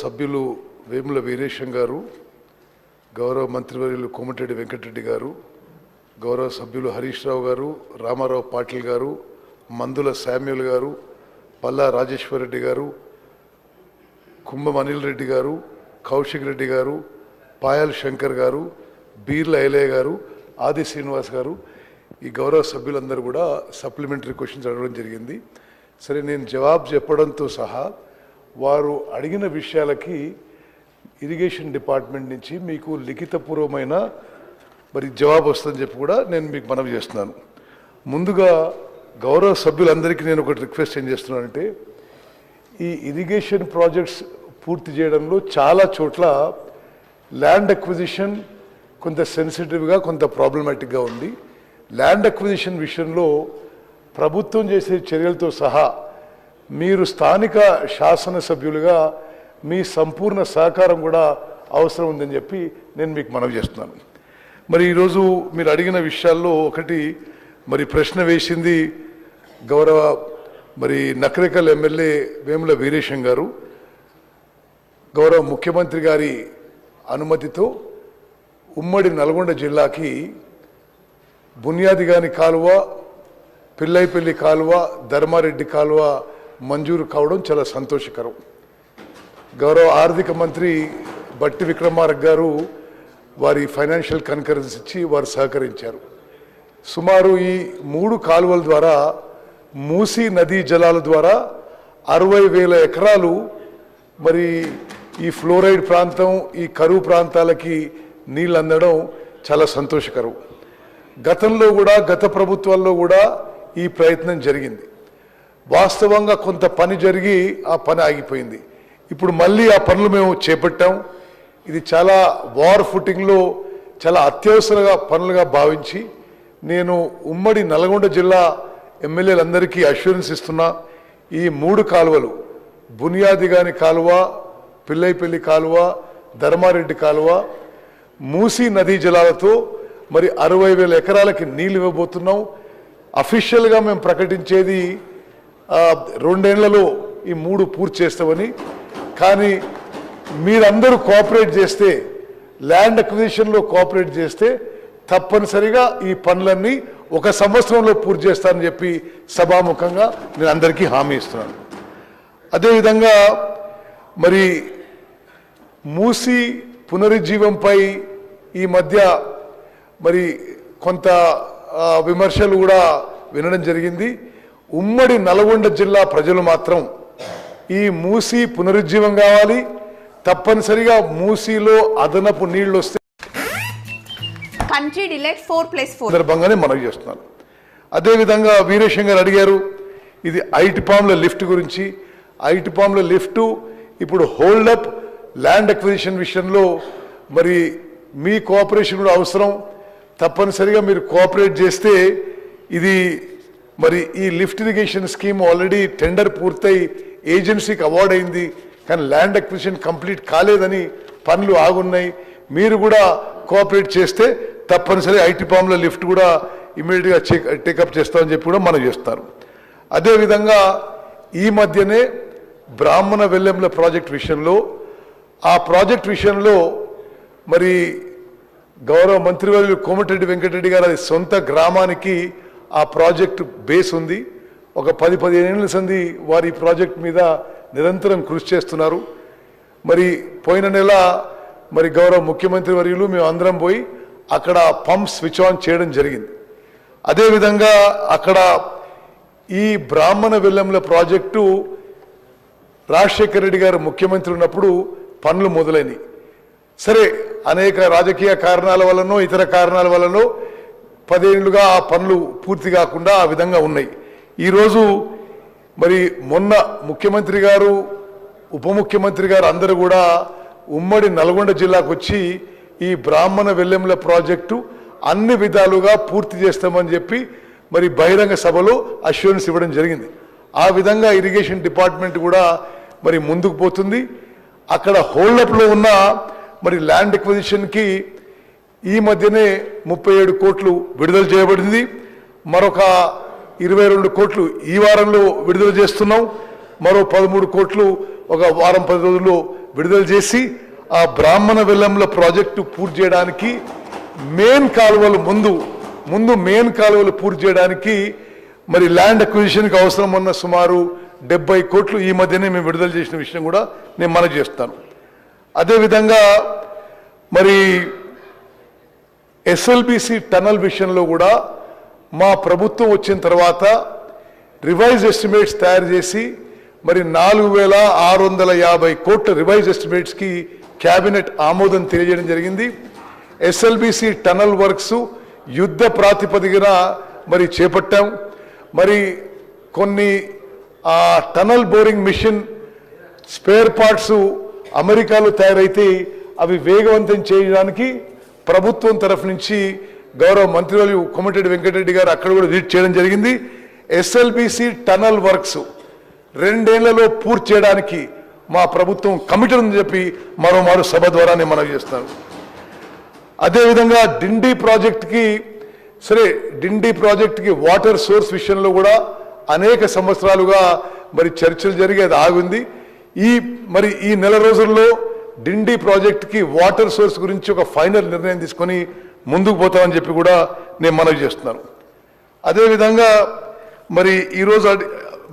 సభ్యులు వేముల వీరేశం గారు గౌరవ మంత్రివర్యులు కోమటిరెడ్డి వెంకటరెడ్డి గారు గౌరవ సభ్యులు హరీష్ రావు గారు రామారావు పాటిల్ గారు మందుల శామ్యుల్ గారు పల్లా రాజేశ్వర్ రెడ్డి గారు కుంభం అనిల్ రెడ్డి గారు కౌశిక్ రెడ్డి గారు పాయల్ శంకర్ గారు బీర్ల ఐలయ్య గారు ఆది శ్రీనివాస్ గారు ఈ గౌరవ సభ్యులందరూ కూడా సప్లిమెంటరీ క్వశ్చన్స్ అడగడం జరిగింది. సరే నేను జవాబు చెప్పడంతో సహా వారు అడిగిన విషయాలకి ఇరిగేషన్ డిపార్ట్మెంట్ నుంచి మీకు లిఖితపూర్వమైన మరి జవాబు వస్తుందని చెప్పి కూడా నేను మీకు మనవి చేస్తున్నాను. ముందుగా గౌరవ సభ్యులందరికీ నేను ఒకటి రిక్వెస్ట్ ఏం చేస్తున్నానంటే ఈ ఇరిగేషన్ ప్రాజెక్ట్స్ పూర్తి చేయడంలో చాలా చోట్ల ల్యాండ్ అక్విజిషన్ కొంత సెన్సిటివ్గా కొంత ప్రాబ్లమాటిక్గా ఉంది. ల్యాండ్ అక్విజిషన్ విషయంలో ప్రభుత్వం చేసే చర్యలతో సహా మీరు స్థానిక శాసనసభ్యులుగా మీ సంపూర్ణ సహకారం కూడా అవసరం ఉందని చెప్పి నేను మీకు మనవి చేస్తున్నాను. మరి ఈరోజు మీరు అడిగిన విషయాల్లో ఒకటి మరి ప్రశ్న వేసింది గౌరవ మరి నకరికల్ ఎమ్మెల్యే వేముల వీరేశం గారు. గౌరవ ముఖ్యమంత్రి గారి అనుమతితో ఉమ్మడి నల్గొండ జిల్లాకి బునియాదిగాని కాలువ పిల్లైపల్లి కాలువ ధర్మారెడ్డి కాలువ మంజూరు కావడం చాలా సంతోషకరం. గౌరవ ఆర్థిక మంత్రి బట్టి విక్రమార్క గారు వారి ఫైనాన్షియల్ కన్కరెన్స్ ఇచ్చి వారు సహకరించారు. సుమారు ఈ మూడు కాలువల ద్వారా మూసీ నదీ జలాల ద్వారా అరవై వేల ఎకరాలు మరి ఈ ఫ్లోరైడ్ ప్రాంతం ఈ కరువు ప్రాంతాలకి నీళ్ళు అందడం చాలా సంతోషకరం. గతంలో కూడా గత ప్రభుత్వాల్లో కూడా ఈ ప్రయత్నం జరిగింది. వాస్తవంగా కొంత పని జరిగి ఆ పని ఆగిపోయింది. ఇప్పుడు మళ్ళీ ఆ పనులు మేము చేపట్టాం. ఇది చాలా వార్ ఫుటింగ్లో చాలా అత్యవసర పనులుగా భావించి నేను ఉమ్మడి నల్గొండ జిల్లా ఎమ్మెల్యేలందరికీ అష్యూరెన్స్ ఇస్తున్నా. ఈ మూడు కాలువలు బునియాదిగాని కాలువ పిల్లైపల్లి కాలువ ధర్మారెడ్డి కాలువ మూసీ నదీ జలాలతో మరి అరవై వేల ఎకరాలకి నీళ్ళు ఇవ్వబోతున్నాం. అఫీషియల్గా మేము ప్రకటించేది రెండేళ్ళలో ఈ మూడు పూర్తి చేస్తామని. కానీ మీరందరూ కోఆపరేట్ చేస్తే ల్యాండ్ అక్విజిషన్లో కోఆపరేట్ చేస్తే తప్పనిసరిగా ఈ పనులన్నీ ఒక సంవత్సరంలో పూర్తి చేస్తానని చెప్పి సభాముఖంగా నేను అందరికీ హామీ ఇస్తున్నాను. అదేవిధంగా మరి మూసి పునరుజ్జీవంపై ఈ మధ్య మరి కొంత విమర్శలు కూడా వినడం జరిగింది. ఉమ్మడి నల్గొండ జిల్లా ప్రజలు మాత్రం ఈ మూసి పునరుజ్జీవం కావాలి. తప్పనిసరిగా మూసీలో అదనపు నీళ్ళు వస్తే country delight four plus four సందర్భంగానే మనవి చేస్తున్నాను అదేవిధంగా వీరేశం గారు అడిగారు ఇది ఐటి పామ్ల లిఫ్ట్ గురించి. ఐటి పామ్ల లిఫ్ట్ ఇప్పుడు హోల్డప్ ల్యాండ్ అక్విజిషన్ విషయంలో మరి మీ కోఆపరేషన్ కూడా అవసరం. తప్పనిసరిగా మీరు కోఆపరేట్ చేస్తే ఇది మరి ఈ lift irrigation scheme already tender పూర్తయి ఏజెన్సీకి అవార్డ్ అయింది కానీ ల్యాండ్ అక్విజిషన్ కంప్లీట్ కాలేదని పనులు ఆగున్నాయి. మీరు కూడా కోఆపరేట్ చేస్తే తప్పనిసరి ఐటీ పామ్ల లిఫ్ట్ కూడా ఇమీడియట్గా చెక్ టేకప్ చేస్తామని చెప్పి కూడా మనం చేస్తారు. అదేవిధంగా ఈ మధ్యనే బ్రాహ్మణ వెల్లెంల ప్రాజెక్ట్ విషయంలో ఆ ప్రాజెక్ట్ విషయంలో మరి గౌరవ మంత్రివర్యులు కోమటిరెడ్డి వెంకటరెడ్డి గారు అది సొంత గ్రామానికి ఆ ప్రాజెక్ట్ బేస్ ఉంది. ఒక పది పదిహేను ఏళ్ళ సంది వారి ప్రాజెక్ట్ మీద నిరంతరం కృషి చేస్తున్నారు. మరి పోయిన నెల మరి గౌరవ ముఖ్యమంత్రి వర్యులు మేము అందరం పోయి అక్కడ పంప్ స్విచ్ ఆన్ చేయడం జరిగింది. అదేవిధంగా అక్కడ ఈ బ్రాహ్మణ వెల్లంల ప్రాజెక్టు రాజశేఖర రెడ్డి గారు ముఖ్యమంత్రి ఉన్నప్పుడు పనులు మొదలైనవి సరే అనేక రాజకీయ కారణాల వలనో ఇతర కారణాల వలనో పదేళ్ళుగా ఆ పనులు పూర్తి కాకుండా ఆ విధంగా ఉన్నాయి. ఈరోజు మరి మొన్న ముఖ్యమంత్రి గారు ఉప ముఖ్యమంత్రి గారు అందరూ కూడా ఉమ్మడి నల్గొండ జిల్లాకు వచ్చి ఈ బ్రాహ్మణ వెల్లెంల ప్రాజెక్టు అన్ని విధాలుగా పూర్తి చేస్తామని చెప్పి మరి బహిరంగ సభలో అష్యూరెన్స్ ఇవ్వడం జరిగింది. ఆ విధంగా ఇరిగేషన్ డిపార్ట్మెంట్ కూడా మరి ముందుకు పోతుంది. అక్కడ హోల్డప్లో ఉన్న మరి ల్యాండ్ ఎక్విజిషన్కి ఈ మధ్యనే ముప్పై ఏడు కోట్లు విడుదల చేయబడింది. మరొక ఇరవై రెండు కోట్లు ఈ వారంలో విడుదల చేస్తున్నాం. మరో పదమూడు కోట్లు ఒక వారం పది రోజుల్లో విడుదల చేసి ఆ బ్రాహ్మణ వెల్లంల ప్రాజెక్టు పూర్తి చేయడానికి మెయిన్ కాలువలు ముందు ముందు మెయిన్ కాలువలు పూర్తి చేయడానికి మరి ల్యాండ్ అక్విజిషన్కి అవసరం ఉన్న సుమారు డెబ్బై కోట్లు ఈ మధ్యనే మేము విడుదల చేసిన విషయం కూడా నేను మన చేస్తాను. అదేవిధంగా మరి ఎస్ఎల్బిసి టనల్ విషయంలో కూడా మా ప్రభుత్వం వచ్చిన తర్వాత రివైజ్ ఎస్టిమేట్స్ తయారు చేసి మరి నాలుగు వేల ఆరు వందల యాభై కోట్ల రివైజ్ ఎస్టిమేట్స్కి క్యాబినెట్ ఆమోదం తెలియజేయడం జరిగింది. ఎస్ఎల్బిసి టనల్ వర్క్స్ యుద్ధ ప్రాతిపదికన మరి చేపట్టాం. మరి కొన్ని ఆ tunnel boring machine spare parts అమెరికాలో తయారైతే అవి వేగవంతం చేయడానికి ప్రభుత్వం తరఫు నుంచి గౌరవ మంత్రివర్యు కొమటిరెడ్డి వెంకటరెడ్డి గారు అక్కడ కూడా విజిట్ చేయడం జరిగింది. ఎస్ఎల్బిసి టనల్ వర్క్స్ రెండేళ్ళలో పూర్తి చేయడానికి మా ప్రభుత్వం కమిటెడ్ ఉందని చెప్పి మరోమారు సభ ద్వారా నేను మనవి చేస్తాను అదేవిధంగా డిండి ప్రాజెక్ట్కి సరే డిండి ప్రాజెక్ట్కి వాటర్ సోర్స్ విషయంలో కూడా అనేక సంవత్సరాలుగా మరి చర్చలు జరిగి అది ఈ మరి ఈ నెల రోజుల్లో డిండి ప్రాజెక్ట్కి వాటర్ సోర్స్ గురించి ఒక ఫైనల్ నిర్ణయం తీసుకొని ముందుకు పోతామని చెప్పి కూడా నేను మనవి చేస్తున్నాను. అదేవిధంగా మరి ఈరోజు అడి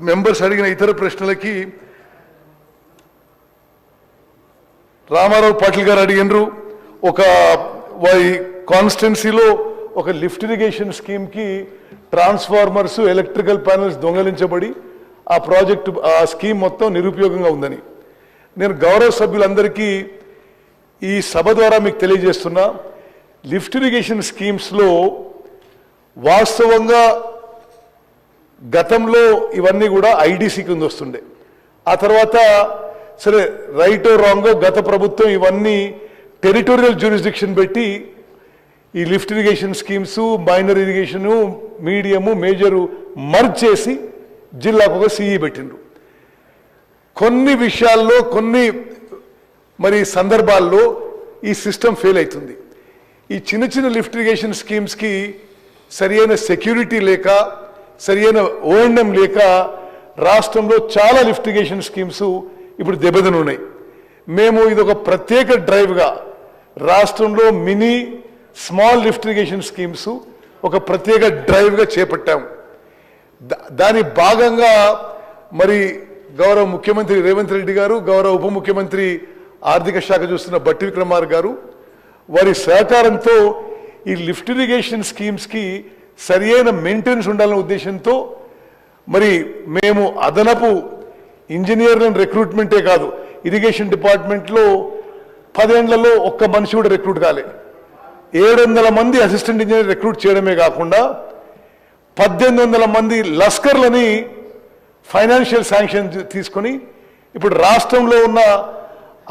మెంబర్స్ అడిగిన ఇతర ప్రశ్నలకి రామారావు పాటిల్ గారు అడిగినరు. ఒక వారి కాన్స్టిట్యున్సీలో ఒక లిఫ్ట్ ఇరిగేషన్ స్కీమ్కి ట్రాన్స్ఫార్మర్స్ ఎలక్ట్రికల్ ప్యానల్స్ దొంగలించబడి ఆ ప్రాజెక్టు ఆ స్కీమ్ మొత్తం నిరుపయోగంగా ఉందని. నేను గౌరవ సభ్యులందరికీ ఈ సభ ద్వారా మీకు తెలియజేస్తున్నా లిఫ్ట్ ఇరిగేషన్ స్కీమ్స్లో వాస్తవంగా గతంలో ఇవన్నీ కూడా ఐడిసి కింద వస్తుండే. ఆ తర్వాత సరే రైటో రాంగో గత ప్రభుత్వం ఇవన్నీ టెరిటోరియల్ జ్యూరిస్డిక్షన్ పెట్టి ఈ lift irrigation schemes minor irrigation medium major merge చేసి జిల్లాకు ఒక సిఈ పెట్టిండ్రు. కొన్ని విషయాల్లో కొన్ని మరి సందర్భాల్లో ఈ సిస్టమ్ ఫెయిల్ అవుతుంది. ఈ చిన్న చిన్న లిఫ్ట్ ఇరిగేషన్ స్కీమ్స్కి సరియైన సెక్యూరిటీ లేక సరియైన ఓఎండం లేక రాష్ట్రంలో చాలా లిఫ్ట్ ఇరిగేషన్ స్కీమ్స్ ఇప్పుడు దెబ్బతినున్నాయి. మేము ఇది ఒక ప్రత్యేక డ్రైవ్గా రాష్ట్రంలో mini small lift irrigation schemes ఒక ప్రత్యేక డ్రైవ్గా చేపట్టాము. దా- దాని భాగంగా మరి గౌరవ ముఖ్యమంత్రి రేవంత్ రెడ్డి గారు గౌరవ ఉప ముఖ్యమంత్రి ఆర్థిక శాఖ చూస్తున్న బట్టి విక్రమార్ గారు వారి సహకారంతో ఈ లిఫ్ట్ ఇరిగేషన్ స్కీమ్స్కి సరి అయిన మెయింటెనెన్స్ ఉండాలనే ఉద్దేశంతో మరి మేము అదనపు ఇంజనీర్లను రిక్రూట్మెంటే కాదు ఇరిగేషన్ డిపార్ట్మెంట్లో పదేళ్ళలో ఒక్క మనిషి కూడా రిక్రూట్ కాలే. ఏడు వందల మంది అసిస్టెంట్ ఇంజనీర్ రిక్రూట్ చేయడమే కాకుండా పద్దెనిమిది వందల మంది లస్కర్లని ఫైనాన్షియల్ శాంక్షన్ తీసుకొని ఇప్పుడు రాష్ట్రంలో ఉన్న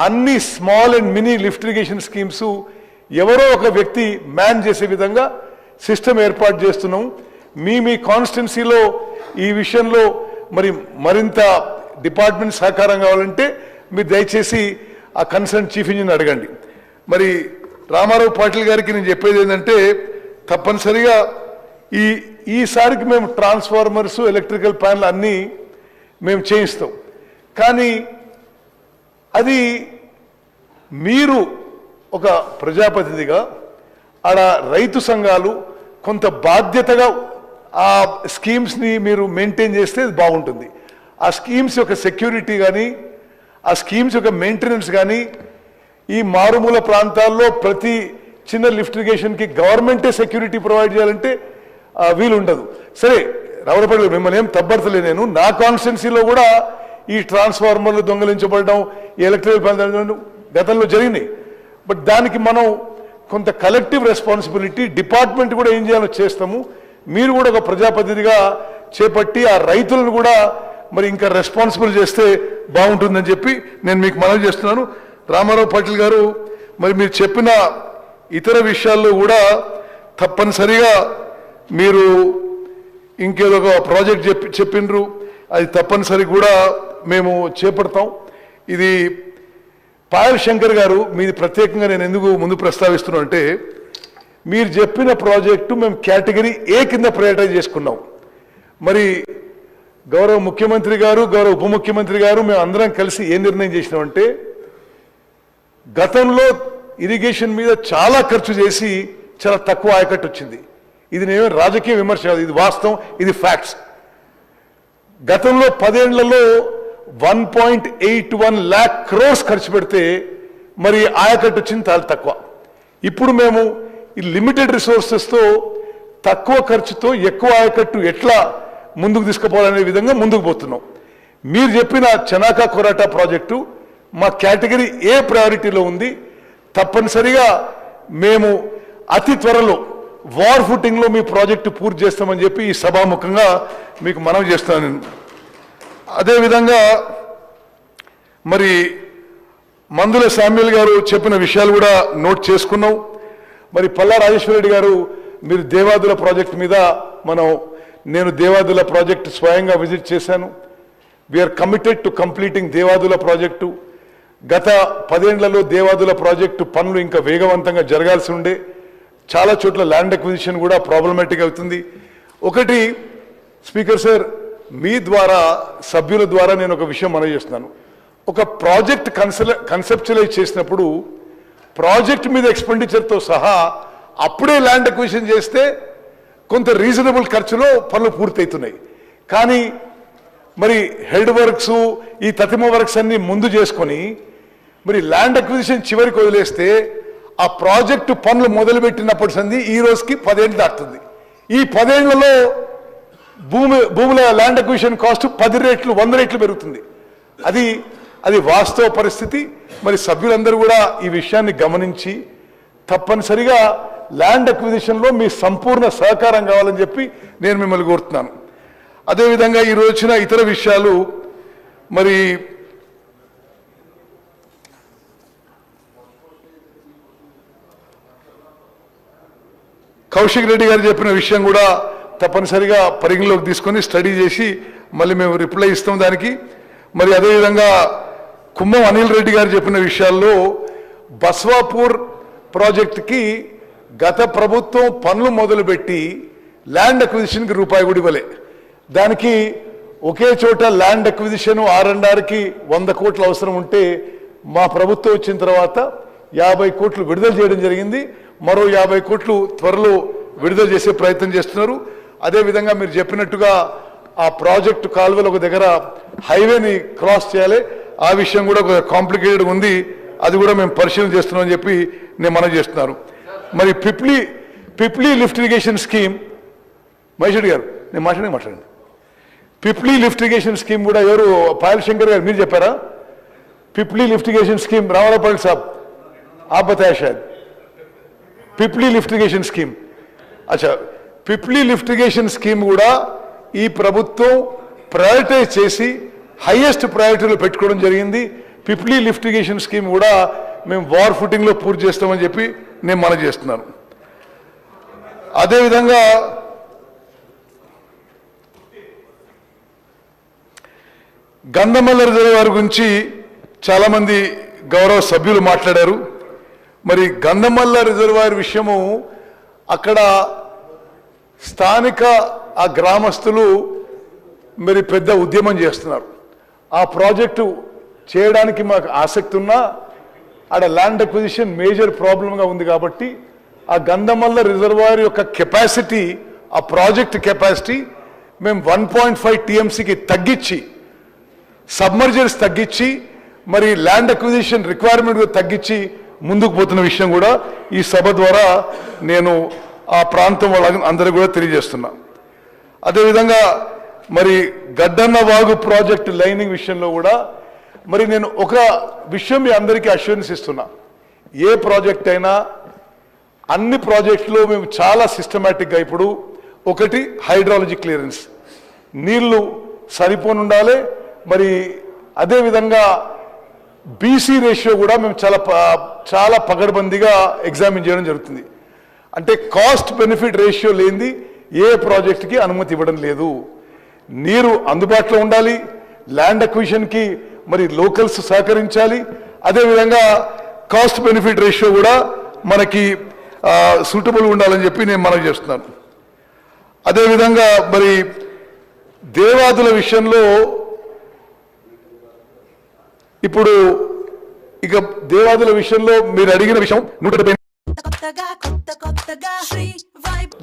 అన్ని small and mini lift irrigation schemes ఎవరో ఒక వ్యక్తి మ్యాన్ చేసే విధంగా సిస్టమ్ ఏర్పాటు చేస్తున్నాం. మీ మీ కాన్స్టిట్యున్సీలో ఈ విషయంలో మరి మరింత డిపార్ట్మెంట్ సహకారం కావాలంటే మీరు దయచేసి ఆ కన్సర్న్ చీఫ్ ఇంజనీర్ అడగండి. మరి రామారావు పాటిల్ గారికి నేను చెప్పేది ఏంటంటే తప్పనిసరిగా ఈ ఈసారికి మేము ట్రాన్స్ఫార్మర్స్ ఎలక్ట్రికల్ ప్యానల్ అన్నీ మేము చేయిస్తాం. కానీ అది మీరు ఒక ప్రజాప్రతినిధిగా ఆడ రైతు సంఘాలు కొంత బాధ్యతగా ఆ స్కీమ్స్ని మీరు మెయింటైన్ చేస్తే బాగుంటుంది. ఆ స్కీమ్స్ యొక్క సెక్యూరిటీ కానీ ఆ స్కీమ్స్ యొక్క మెయింటెనెన్స్ కానీ ఈ మారుమూల ప్రాంతాల్లో ప్రతి చిన్న లిఫ్ట్ ఇరిగేషన్కి గవర్నమెంటే సెక్యూరిటీ ప్రొవైడ్ చేయాలంటే వీలుండదు. వీలు ఉండదు సరే రవరపల్లి మిమ్మల్ని ఏం తబ్బడతలే నేను. నా కాన్స్టిట్యున్సీలో కూడా ఈ ట్రాన్స్ఫార్మర్లు దొంగలించబడడం ఈ ఎలక్ట్రికల్ ప్లాంట్ గతంలో జరిగినాయి. బట్ దానికి మనం కొంత కలెక్టివ్ రెస్పాన్సిబిలిటీ డిపార్ట్మెంట్ కూడా ఏం చేయాలో చేస్తాము. మీరు కూడా ఒక ప్రజాప్రతినిధిగా చేపట్టి ఆ రైతులను కూడా మరి ఇంకా రెస్పాన్సిబుల్ చేస్తే బాగుంటుందని చెప్పి నేను మీకు మనవి చేస్తున్నాను. రామారావు పాటిల్ గారు మరి మీరు చెప్పిన ఇతర విషయాల్లో కూడా తప్పనిసరిగా మీరు ఇంకేదో ఒక ప్రాజెక్ట్ చెప్పి చెప్పిండ్రు. అది తప్పనిసరి కూడా మేము చేపడతాం. ఇది పాయల్ శంకర్ గారు మీది ప్రత్యేకంగా నేను ఎందుకు ముందు ప్రస్తావిస్తున్నా అంటే మీరు చెప్పిన ప్రాజెక్టు మేము కేటగిరీ ఏ కింద ప్రయారిటైజ్ చేసుకున్నాం. మరి గౌరవ ముఖ్యమంత్రి గారు గౌరవ ఉప ముఖ్యమంత్రి గారు మేము అందరం కలిసి ఏ నిర్ణయం చేసినామంటే గతంలో ఇరిగేషన్ మీద చాలా ఖర్చు చేసి చాలా తక్కువ ఆయకట్టు వచ్చింది. ఇది నేను రాజకీయ విమర్శ కాదు ఇది వాస్తవం ఇది ఫ్యాక్ట్స్ గతంలో పదేళ్ళలో one point eight one lakh crores ఖర్చు పెడితే మరి ఆయకట్టు వచ్చింది చాలా తక్కువ. ఇప్పుడు మేము ఈ లిమిటెడ్ రిసోర్సెస్తో తక్కువ ఖర్చుతో ఎక్కువ ఆయకట్టు ఎట్లా ముందుకు తీసుకుపోవాలనే విధంగా ముందుకు పోతున్నాం. మీరు చెప్పిన చనాకా కొరాటా ప్రాజెక్టు మా కేటగిరీ ఏ ప్రయారిటీలో ఉంది తప్పనిసరిగా మేము అతి త్వరలో వార్ ఫుటింగ్లో మీ ప్రాజెక్టు పూర్తి చేస్తామని చెప్పి ఈ సభాముఖంగా మీకు మనవి చేస్తాను. నేను అదేవిధంగా మరి మందుల శామ్యుల్ గారు చెప్పిన విషయాలు కూడా నోట్ చేసుకున్నాం. మరి పల్లా రాజేశ్వరరెడ్డి గారు మీరు దేవాదుల ప్రాజెక్ట్ మీద మనం నేను దేవాదుల ప్రాజెక్ట్ స్వయంగా విజిట్ చేశాను. We're committed to completing Devadula project. గత పదేండ్లలో దేవాదుల ప్రాజెక్టు పనులు ఇంకా వేగవంతంగా జరగాల్సి ఉండే. చాలా చోట్ల ల్యాండ్ అక్విజిషన్ కూడా ప్రాబ్లమేటిక్ అవుతుంది. ఒకటి స్పీకర్ సార్ మీ ద్వారా సభ్యుల ద్వారా నేను ఒక విషయం మనవి చేస్తున్నాను. ఒక ప్రాజెక్ట్ కన్సల కన్సెప్చులైజ్ చేసినప్పుడు ప్రాజెక్ట్ మీద ఎక్స్పెండిచర్తో సహా అప్పుడే ల్యాండ్ అక్విజిషన్ చేస్తే కొంత రీజనబుల్ ఖర్చులో పనులు పూర్తవుతున్నాయి. కానీ మరి హెడ్ వర్క్స్ ఈ తతిమ వర్క్స్ అన్ని ముందు చేసుకొని మరి ల్యాండ్ అక్విజిషన్ చివరికి వదిలేస్తే ఆ ప్రాజెక్టు పనులు మొదలుపెట్టినప్పటి సంది ఈ రోజుకి పదేళ్ళు దాటుతుంది. ఈ పదేళ్ళలో భూమి భూముల ల్యాండ్ అక్విజిషన్ కాస్ట్ పది రేట్లు వంద రేట్లు పెరుగుతుంది. అది అది వాస్తవ పరిస్థితి. మరి సభ్యులందరూ కూడా ఈ విషయాన్ని గమనించి తప్పనిసరిగా ల్యాండ్ అక్విజిషన్లో మీ సంపూర్ణ సహకారం కావాలని చెప్పి నేను మిమ్మల్ని కోరుతున్నాను. అదేవిధంగా ఈ వచ్చిన ఇతర విషయాలు మరి కౌశిక్ రెడ్డి గారు చెప్పిన విషయం కూడా తప్పనిసరిగా పరిగణలోకి తీసుకొని స్టడీ చేసి మళ్ళీ మేము రిప్లై ఇస్తాం దానికి. మరి అదేవిధంగా కుంభం అనిల్ రెడ్డి గారు చెప్పిన విషయాల్లో బస్వాపూర్ ప్రాజెక్టుకి గత ప్రభుత్వం పనులు మొదలుపెట్టి ల్యాండ్ అక్విజిషన్కి రూపాయి కూడా ఇవ్వలే. దానికి ఒకే చోట ల్యాండ్ అక్విజిషన్ ఆర్ అండ్ ఆర్కి వంద కోట్లు అవసరం ఉంటే మా ప్రభుత్వం వచ్చిన తర్వాత యాభై కోట్లు విడుదల చేయడం జరిగింది. మరో యాభై కోట్లు త్వరలో విడుదల చేసే ప్రయత్నం చేస్తున్నారు. అదేవిధంగా మీరు చెప్పినట్టుగా ఆ ప్రాజెక్టు కాలువల ఒక దగ్గర హైవేని క్రాస్ చేయాలి. ఆ విషయం కూడా ఒక కాంప్లికేటెడ్ ఉంది. అది కూడా మేము పరిశీలన చేస్తున్నాం అని చెప్పి నేను మనం చేస్తున్నాను. మరి Pipli Pipli lift irrigation scheme మహేషుడి గారు నేను మాట్లాడి మాట్లాడండి పిప్లీ లిఫ్ట్ ఇరిగేషన్ స్కీమ్ కూడా ఎవరు పాయల్ శంకర్ గారు మీరు చెప్పారా? Pipli lift irrigation scheme Rawalpalli Payal సాబ్ ఆపతాయా షాద్. పిప్లీ లిఫ్టిగేషన్ స్కీమ్ అచ్చా పిప్లీ లిఫ్టిగేషన్ స్కీమ్ కూడా ఈ ప్రభుత్వం ప్రయారిటైజ్ చేసి హయ్యెస్ట్ ప్రయారిటీలో పెట్టుకోవడం జరిగింది. పిప్లీ లిఫ్టిగేషన్ స్కీమ్ కూడా మేము వార్ ఫుటింగ్లో పూర్తి చేస్తామని చెప్పి నేను మన చేస్తున్నాను. అదేవిధంగా గంధమల్ల రిజర్వాయర్ గురించి చాలామంది గౌరవ సభ్యులు మాట్లాడారు. మరి గంధమల్ల రిజర్వాయర్ విషయము అక్కడ స్థానిక ఆ గ్రామస్తులు మరి పెద్ద ఉద్యమం చేస్తున్నారు. ఆ ప్రాజెక్టు చేయడానికి మాకు ఆసక్తి ఉన్నా ఆడ ల్యాండ్ అక్విజిషన్ మేజర్ ప్రాబ్లంగా ఉంది కాబట్టి ఆ గంధమల్ల రిజర్వాయర్ యొక్క కెపాసిటీ ఆ ప్రాజెక్ట్ కెపాసిటీ మేము వన్ పాయింట్ ఫైవ్ టీఎంసీకి తగ్గించి సబ్మర్జర్స్ తగ్గించి మరి ల్యాండ్ అక్విజిషన్ రిక్వైర్మెంట్ తగ్గించి ముందుకు పోతున్న విషయం కూడా ఈ సభ ద్వారా నేను ఆ ప్రాంతం వాళ్ళ అందరికీ కూడా తెలియజేస్తున్నా. అదేవిధంగా మరి గడ్డన్న వాగు ప్రాజెక్ట్ లైనింగ్ విషయంలో కూడా మరి నేను ఒక విషయం మీ అందరికీ అష్యూరెన్స్ ఇస్తున్నా. ఏ ప్రాజెక్ట్ అయినా అన్ని ప్రాజెక్టులో మేము చాలా సిస్టమేటిక్గా ఇప్పుడు ఒకటి హైడ్రాలజీ క్లియరెన్స్. నీళ్ళు సరిపోనుండాలి మరి అదేవిధంగా బీసీ రేషియో కూడా మేము చాలా చాలా పగడబందీగా ఎగ్జామిన్ చేయడం జరుగుతుంది. అంటే కాస్ట్ బెనిఫిట్ రేషియో లేనిది ఏ ప్రాజెక్ట్కి అనుమతి ఇవ్వడం లేదు. నీరు అందుబాటులో ఉండాలి ల్యాండ్ అక్విజిషన్కి మరి లోకల్స్ సహకరించాలి. అదేవిధంగా కాస్ట్ బెనిఫిట్ రేషియో కూడా మనకి సూటబుల్ ఉండాలని చెప్పి నేను మనవి చేస్తున్నాను. అదేవిధంగా మరి దేవాదుల విషయంలో ఇప్పుడు ఇక దేవాదుల విషయంలో మీరు అడిగిన విషయం నూట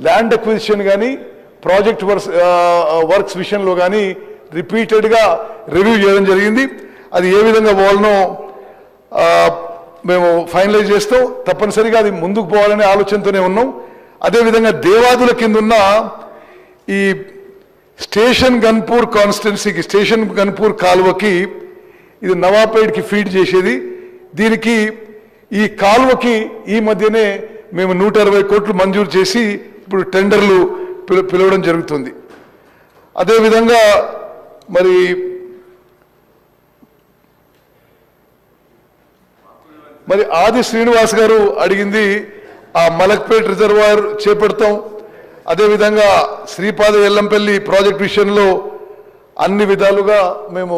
ల్యాండ్ అక్విజిషన్ కానీ ప్రాజెక్ట్ వర్క్స్ వర్క్స్ విషయంలో కానీ రిపీటెడ్గా రివ్యూ చేయడం జరిగింది. అది ఏ విధంగా పోవాలనో మేము ఫైనలైజ్ చేస్తాం. తప్పనిసరిగా అది ముందుకు పోవాలనే ఆలోచనతోనే ఉన్నాం. అదేవిధంగా దేవాదుల కింద ఉన్న ఈ స్టేషన్ గన్పూర్ కాన్స్టిట్యున్సీకి స్టేషన్ గన్పూర్ కాలువకి ఇది నవాపేట్కి ఫీడ్ చేసేది. దీనికి ఈ కాలువకి ఈ మధ్యనే మేము నూట అరవై కోట్లు మంజూరు చేసి ఇప్పుడు టెండర్లు పిల పిలవడం జరుగుతుంది. అదేవిధంగా మరి మరి ఆది శ్రీనివాస్ గారు అడిగింది ఆ మలక్పేట్ రిజర్వాయర్ చేపడతాం. అదేవిధంగా శ్రీపాద ఎల్లంపల్లి ప్రాజెక్ట్ విషయంలో అన్ని విధాలుగా మేము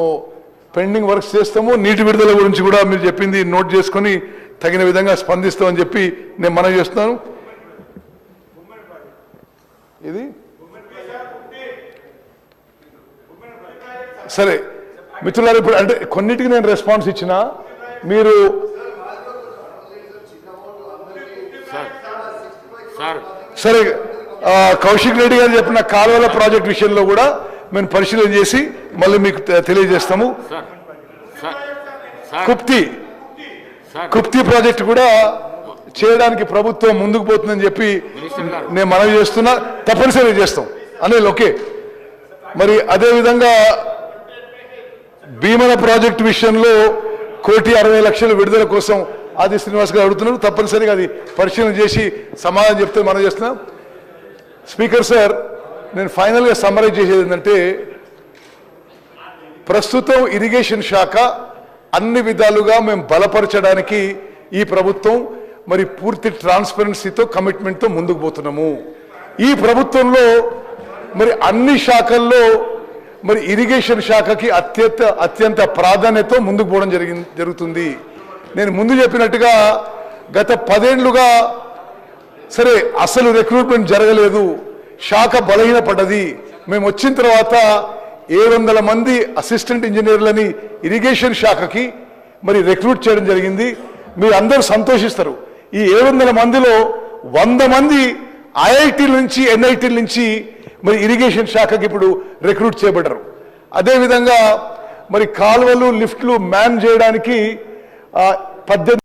పెండింగ్ వర్క్స్ చేస్తాము. నీటి విడుదల గురించి కూడా మీరు చెప్పింది నోట్ చేసుకొని తగిన విధంగా స్పందిస్తామని చెప్పి నేను మనవి చేస్తున్నాను. ఇది? సరే. మిత్రులారు ఇప్పుడు అంటే కొన్నిటికి నేను రెస్పాన్స్ ఇచ్చిన మీరు సార్ కౌశిక్ రెడ్డి గారు చెప్పిన కాలువల ప్రాజెక్ట్ విషయంలో కూడా మేము పరిశీలన చేసి మళ్ళీ మీకు తెలియజేస్తాము. కుప్తి. కుప్తి ప్రాజెక్ట్ కూడా చేయడానికి ప్రభుత్వం ముందుకు పోతుందని చెప్పి. నేను మనవి చేస్తున్నా. తప్పనిసరిగా చేస్తాం. అనేది ఓకే. మరి అదే విధంగా భీమన ప్రాజెక్టు విషయంలో కోటి అరవై లక్షల విడుదల కోసం ఆది శ్రీనివాస్ గారు అడుగుతున్నారు. తప్పనిసరిగా అది పరిశీలన చేసి సమాధానం చెప్తే మనం చేస్తున్నాం. స్పీకర్ సార్ నేను ఫైనల్గా సమ్మరైజ్ చేసేది ఏంటంటే ప్రస్తుతం ఇరిగేషన్ శాఖ అన్ని విధాలుగా మేము బలపరచడానికి ఈ ప్రభుత్వం మరి పూర్తి ట్రాన్స్పరెన్సీతో కమిట్మెంట్తో ముందుకు పోతున్నాము. ఈ ప్రభుత్వంలో మరి అన్ని శాఖల్లో మరి ఇరిగేషన్ శాఖకి అత్యంత అత్యంత ప్రాధాన్యత ముందుకు పోవడం జరిగి జరుగుతుంది. నేను ముందు చెప్పినట్టుగా గత పదేళ్ళుగా సరే అసలు రిక్రూట్మెంట్ జరగలేదు. శాఖ బలహీనపడ్డది. మేము వచ్చిన తర్వాత ఏడు వందల మంది అసిస్టెంట్ ఇంజనీర్లని ఇరిగేషన్ శాఖకి మరి రిక్రూట్ చేయడం జరిగింది. మీరు అందరూ సంతోషిస్తారు. ఈ ఏడు వందల మందిలో వంద మంది ఐఐటి నుంచి ఎన్ఐటి నుంచి మరి ఇరిగేషన్ శాఖకి ఇప్పుడు రిక్రూట్ చేయబడ్డారు. అదేవిధంగా మరి కాలువలు లిఫ్ట్లు మ్యాన్ చేయడానికి పద్దెనిమిది